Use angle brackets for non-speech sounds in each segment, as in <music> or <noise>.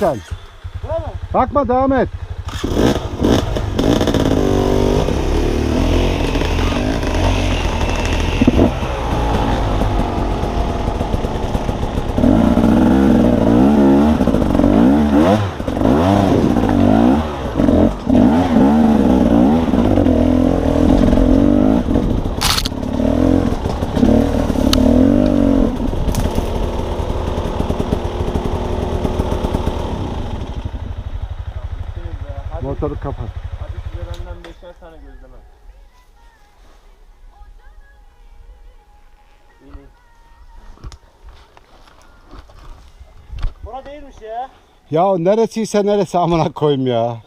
sen. Bakma devam et. Motoru kapat. hadi size benden beşer tane gözleme. İyi. Bura değilmiş ya. Ya neresiyse neresi amına koyayım ya.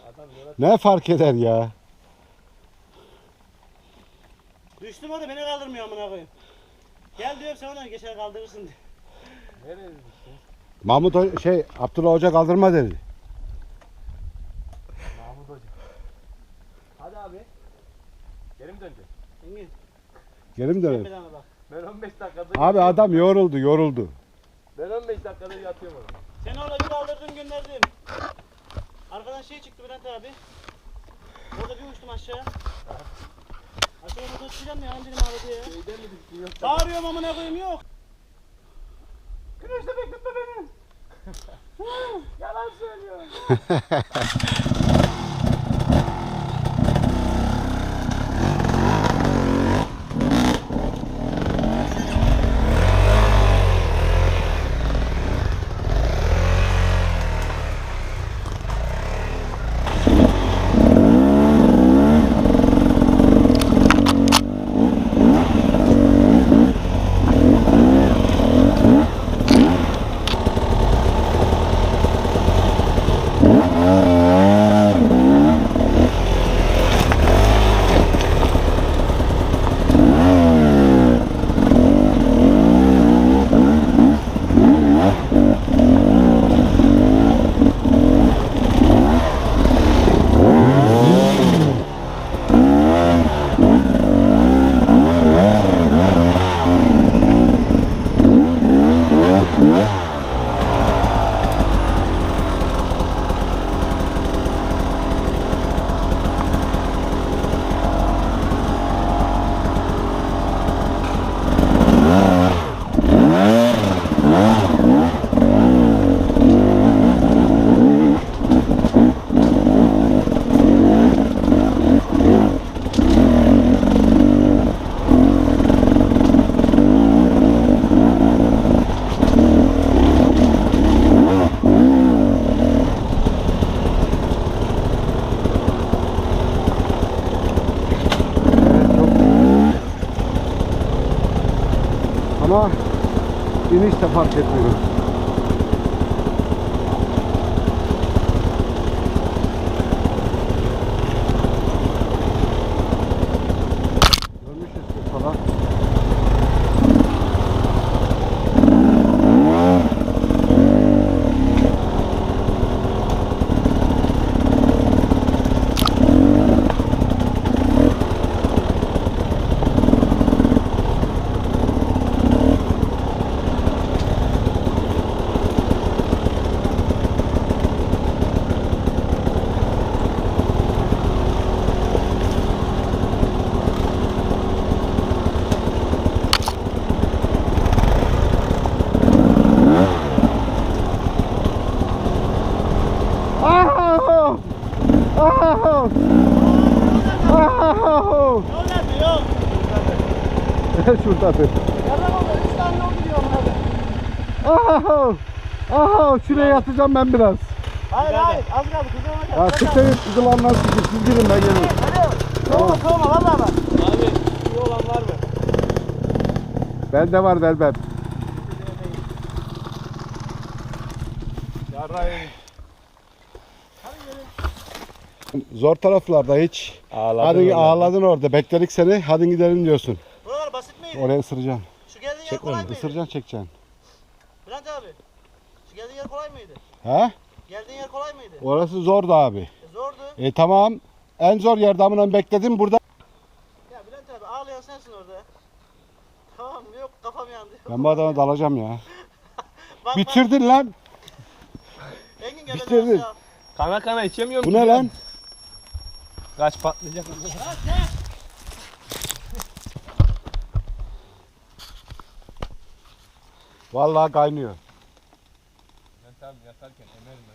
Ne fark eder ya. Düştüm orada beni kaldırmıyor amına koyayım. Gel diyorum sen ona geçer kaldırırsın diye. Nereye düştün? Mahmut şey Abdullah Hoca kaldırma dedi. Mahmut Hoca. Hadi abi. Geri mi döneceğiz? Engin Geri mi dönelim? bedana bak. Ben 15 dakikadır Abi adam yoruldu yoruldu. Ben 15 dakikadır yatıyorum orada. Seni orada bir kaldırdım gönderdim. Arkadan şey çıktı Bülent abi. Orada bir uçtum aşağı. Aşağıya motor çıkacağım ya benim ağrıdı ya. Şeyden mi düştün yoksa? Bağırıyorum amına koyayım yok. Güneşte bekletme beni. <laughs> Yalan söylüyor. <laughs> Ama iniş de fark etmiyor. Ah! Ah! Yol nerede yol? Şuradadır. Yalan oldu. Üç tane yol gidiyor amına koyayım. Ah! Ah! Şuraya yatacağım ben biraz. Hayır hayır az kaldı kızıma kaldı. Ya siktir git kızılandan siktir. Siz girin ben gelirim. Hadi. Soğuma soğuma valla bak. Abi iyi olan var mı? Bende var velbem. Yarrayın. Zor taraflarda hiç. Ağladın. Hadi ağladın orada. Bekledik seni. Hadi gidelim diyorsun. Buralar basit miydi? Oraya ısıracaksın. Şu geldiğin yer kolay mıydı? Isıracaksın çekeceksin. Bülent abi. Şu geldiğin yer kolay mıydı? He? Geldiğin yer kolay mıydı? Orası zordu abi. E, zordu. E tamam. En zor yerde amına bekledim burada. Ya Bülent abi ağlayan sensin orada. Tamam yok kafam yandı. Ben bu adama dalacağım ya. <laughs> Bak, Bitirdin lan. Engin gel Bitirdin. Kana kana içemiyorum. Bu ne lan? Kaç patlayacak. Vallahi kaynıyor. Ben tabii yatarken emerim ben.